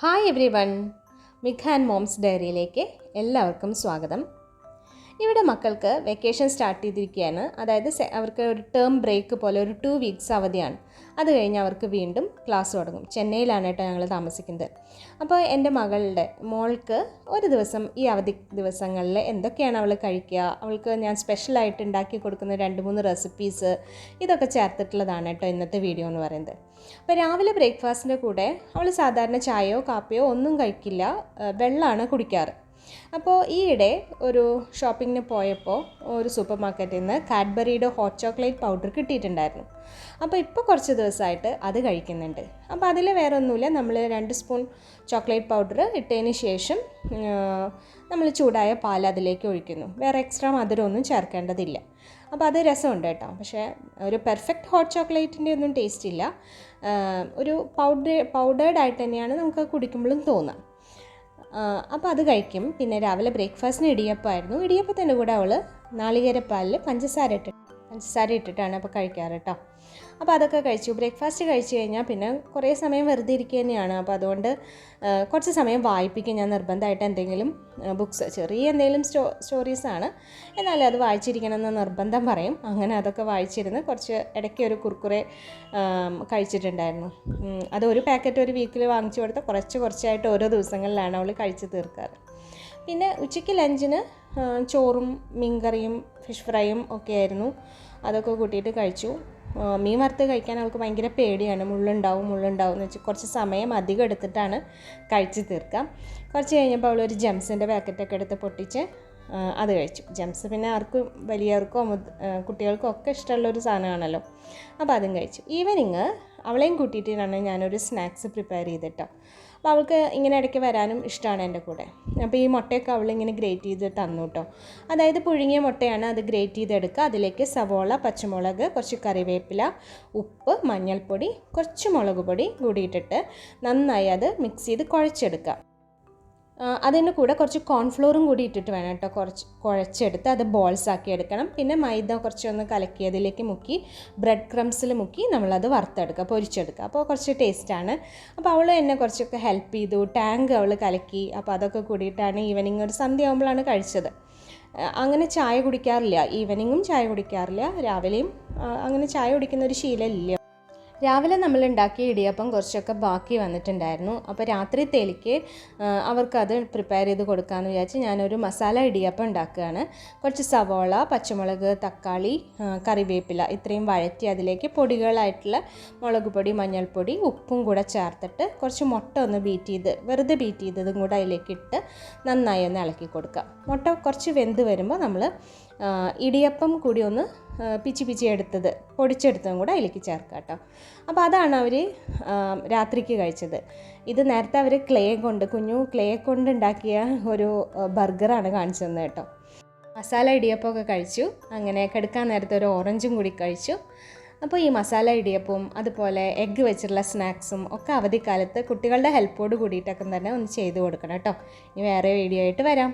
Hi everyone Mikha and moms ഡയറിയിലേക്ക് എല്ലാവർക്കും സ്വാഗതം. ഇവിടെ മക്കൾക്ക് വെക്കേഷൻ സ്റ്റാർട്ട് ചെയ്തിരിക്കുകയാണ്. അതായത് അവർക്ക് ഒരു ടേം ബ്രേക്ക് പോലെ ഒരു ടു വീക്സ് അവധിയാണ്. അത് കഴിഞ്ഞ് അവർക്ക് വീണ്ടും ക്ലാസ് തുടങ്ങും. ചെന്നൈയിലാണ് കേട്ടോ ഞങ്ങൾ താമസിക്കുന്നത്. അപ്പോൾ എന്റെ മകളുടെ മോൾക്ക് ഒരു ദിവസം ഈ അവധി ദിവസങ്ങളിൽ എന്തൊക്കെയാണ് അവൾ കഴിക്കുക? അവൾക്ക് ഞാൻ സ്പെഷ്യലായിട്ട് ഉണ്ടാക്കി കൊടുക്കുന്ന രണ്ട് മൂന്ന് റെസിപ്പീസ് ഇതൊക്കെ ചേർത്തിട്ടുള്ളതാണ് കേട്ടോ ഇന്നത്തെ വീഡിയോ എന്ന് പറയുന്നത്. അപ്പോൾ രാവിലെ ബ്രേക്ക്ഫാസ്റ്റിന്റെ കൂടെ അവൾ സാധാരണ ചായയോ കാപ്പിയോ ഒന്നും കഴിക്കില്ല. വെള്ളമാണ് കുടിക്കാറ്. അപ്പോൾ ഈയിടെ ഒരു ഷോപ്പിങ്ങിന് പോയപ്പോൾ ഒരു സൂപ്പർ മാർക്കറ്റിൽ നിന്ന് കാഡ്ബറിയുടെ ഹോട്ട് ചോക്ലേറ്റ് പൗഡർ കിട്ടിയിട്ടുണ്ടായിരുന്നു. അപ്പോൾ ഇപ്പോൾ കുറച്ച് ദിവസമായിട്ട് അത് കഴിക്കുന്നുണ്ട്. അപ്പോൾ അതിൽ വേറെ ഒന്നുമില്ല നമ്മൾ രണ്ട് സ്പൂൺ ചോക്ലേറ്റ് പൗഡർ ഇട്ടതിന് ശേഷം നമ്മൾ ചൂടായ പാൽ അതിലേക്ക് ഒഴിക്കുന്നു. വേറെ എക്സ്ട്രാ മധുരമൊന്നും ചേർക്കേണ്ടതില്ല. അപ്പോൾ അത് രസമുണ്ട് കേട്ടോ. പക്ഷേ ഒരു പെർഫെക്റ്റ് ഹോട്ട് ചോക്ലേറ്റിന്റെ ഒന്നും ടേസ്റ്റ് ഇല്ല. ഒരു പൗഡർ പൗഡേർഡ് ആയിട്ട് തന്നെയാണ് നമുക്ക് കുടിക്കുമ്പോഴും തോന്നുക അപ്പോൾ അത് കഴിക്കും. പിന്നെ രാവിലെ ബ്രേക്ക്ഫാസ്റ്റിന് ഇടിയപ്പമായിരുന്നു. ഇടിയപ്പത്തിന്റെ കൂടെ അവൾ നാളികേരപ്പാലിൽ പഞ്ചസാര ഇട്ട് പഞ്ചസാര ഇട്ടിട്ടാണ് അപ്പോൾ കഴിക്കാറ് കേട്ടോ. അപ്പോൾ അതൊക്കെ കഴിച്ചു. ബ്രേക്ക്ഫാസ്റ്റ് കഴിച്ചു കഴിഞ്ഞാൽ പിന്നെ കുറേ സമയം വെറുതെ ഇരിക്കുക തന്നെയാണ് അപ്പോൾ അതുകൊണ്ട് കുറച്ച് സമയം വായിപ്പിക്കും. ഞാൻ നിർബന്ധമായിട്ട് എന്തെങ്കിലും ബുക്ക്സ് ചെറിയ എന്തെങ്കിലും സ്റ്റോ സ്റ്റോറീസാണ് എന്നാലും അത് വായിച്ചിരിക്കണമെന്ന് നിർബന്ധം പറയും. അങ്ങനെ അതൊക്കെ വായിച്ചിരുന്ന് കുറച്ച് ഇടയ്ക്ക് ഒരു കുർക്കുറെ കഴിച്ചിട്ടുണ്ടായിരുന്നു. അത് ഒരു പാക്കറ്റ് ഒരു വീക്കിൽ വാങ്ങിച്ചു കൊടുത്ത കുറച്ച് കുറച്ചായിട്ട് ഓരോ ദിവസങ്ങളിലാണ് അവൾ കഴിച്ച് തീർക്കാറ്. പിന്നെ ഉച്ചയ്ക്ക് ലഞ്ചിന് ചോറും മീൻകറിയും ഫിഷ് ഫ്രൈയും ഒക്കെ ആയിരുന്നു. അതൊക്കെ കൂട്ടിയിട്ട് കഴിച്ചു. മീൻ വറുത്ത് കഴിക്കാൻ അവൾക്ക് ഭയങ്കര പേടിയാണ്. മുള്ളുണ്ടാവും മുള്ളുണ്ടാവും എന്ന് വെച്ചാൽ കുറച്ച് സമയം അധികം എടുത്തിട്ടാണ് കഴിച്ച് തീർക്കാം കുറച്ച് കഴിഞ്ഞപ്പോൾ അവൾ അവളൊരു ജംസിന്റെ പാക്കറ്റൊക്കെ എടുത്ത് പൊട്ടിച്ച് അത് കഴിച്ചു. ജംസ് പിന്നെ ആർക്കും വലിയവർക്കോ കുട്ടികൾക്കോ ഒക്കെ ഇഷ്ടമുള്ളൊരു സാധനമാണല്ലോ. അപ്പോൾ അതും കഴിച്ചു. ഈവനിങ് അവളെയും കൂട്ടിയിട്ടാണ് ഞാനൊരു സ്നാക്സ് പ്രിപ്പയർ ചെയ്തിട്ടോ. അപ്പോൾ അവൾക്ക് ഇങ്ങനെ ഇടയ്ക്ക് വരാനും ഇഷ്ടമാണ് എന്റെ കൂടെ. അപ്പോൾ ഈ മുട്ടയൊക്കെ അവളിങ്ങനെ ഗ്രേറ്റ് ചെയ്ത് തന്നു കേട്ടോ. അതായത് പുഴുങ്ങിയ മുട്ടയാണ് അത് ഗ്രേറ്റ് ചെയ്തെടുക്കുക അതിലേക്ക് സവോള പച്ചമുളക് കുറച്ച് കറിവേപ്പില ഉപ്പ് മഞ്ഞൾപ്പൊടി കുറച്ച് മുളക് പൊടി കൂടിയിട്ടിട്ട് നന്നായി അത് മിക്സ് ചെയ്ത് കുഴച്ചെടുക്കുക. അതിന്റെ കൂടെ കുറച്ച് കോൺഫ്ലോറും കൂടി ഇട്ടിട്ട് വേണം കേട്ടോ. കുറച്ച് കുഴച്ചെടുത്ത് അത് ബോൾസ് ആക്കി എടുക്കണം. പിന്നെ മൈദ കുറച്ചൊന്ന് കലക്കി അതിലേക്ക് മുക്കി ബ്രെഡ് ക്രംസിൽ മുക്കി നമ്മളത് വറുത്തെടുക്കുക പൊരിച്ചെടുക്കുക. അപ്പോൾ കുറച്ച് ടേസ്റ്റാണ്. അപ്പോൾ അവൾ എന്നെ കുറച്ചൊക്കെ ഹെൽപ്പ് ചെയ്തു. ടാങ്ക് അവൾ കലക്കി. അപ്പോൾ അതൊക്കെ കൂടിയിട്ടാണ് ഈവനിങ് ഒരു സന്ധ്യ ആകുമ്പോഴാണ് കഴിച്ചത് അങ്ങനെ ചായ കുടിക്കാറില്ല. ഈവനിങ്ങും ചായ കുടിക്കാറില്ല. രാവിലെയും അങ്ങനെ ചായ കുടിക്കുന്ന ഒരു ശീലമില്ല രാവിലെ നമ്മൾ ഉണ്ടാക്കിയ ഇടിയപ്പം കുറച്ചൊക്കെ ബാക്കി വന്നിട്ടുണ്ടായിരുന്നു. അപ്പോൾ രാത്രി തേലിക്ക് അവർക്കത് പ്രിപ്പയർ ചെയ്ത് കൊടുക്കാമെന്ന് വിചാരിച്ച് ഞാനൊരു മസാല ഇടിയപ്പം ഉണ്ടാക്കുകയാണ്. കുറച്ച് സവോള പച്ചമുളക് തക്കാളി കറിവേപ്പില ഇത്രയും വഴറ്റി അതിലേക്ക് പൊടികളായിട്ടുള്ള മുളക് പൊടി മഞ്ഞൾപ്പൊടി ഉപ്പും കൂടെ ചേർത്തിട്ട് കുറച്ച് മുട്ട ഒന്ന് ബീറ്റ് ചെയ്ത് വെറുതെ ബീറ്റ് ചെയ്തതും കൂടെ അതിലേക്ക് ഇട്ട് നന്നായി ഒന്ന് ഇളക്കി കൊടുക്കുക. മുട്ട കുറച്ച് വെന്ത് വരുമ്പോൾ നമ്മൾ ഇടിയപ്പം കൂടി ഒന്ന് പിച്ചി പിച്ചി എടുത്തത് പൊടിച്ചെടുത്തതും കൂടെ അതിലേക്ക് ചേർക്കുക കേട്ടോ. അപ്പോൾ അതാണ് അവർ രാത്രിക്ക് കഴിച്ചത്. ഇത് നേരത്തെ അവർ ക്ലേ കൊണ്ട് കുഞ്ഞു ക്ലേ കൊണ്ട് ഉണ്ടാക്കിയ ഒരു ബർഗറാണ് കാണിച്ചു തന്നത് കേട്ടോ. മസാല ഇടിയപ്പമൊക്കെ കഴിച്ചു. അങ്ങനെ കിടക്കാൻ നേരത്തെ ഒരു ഓറഞ്ചും കൂടി കഴിച്ചു. അപ്പോൾ ഈ മസാല ഇടിയപ്പവും അതുപോലെ എഗ്ഗ് വെച്ചിട്ടുള്ള സ്നാക്സും ഒക്കെ അവധിക്കാലത്ത് കുട്ടികളുടെ ഹെൽപ്പോട് കൂടിയിട്ടൊക്കെ തന്നെ ഒന്ന് ചെയ്തു കൊടുക്കണം കേട്ടോ. ഇനി വേറെ വീഡിയോ ആയിട്ട് വരാം.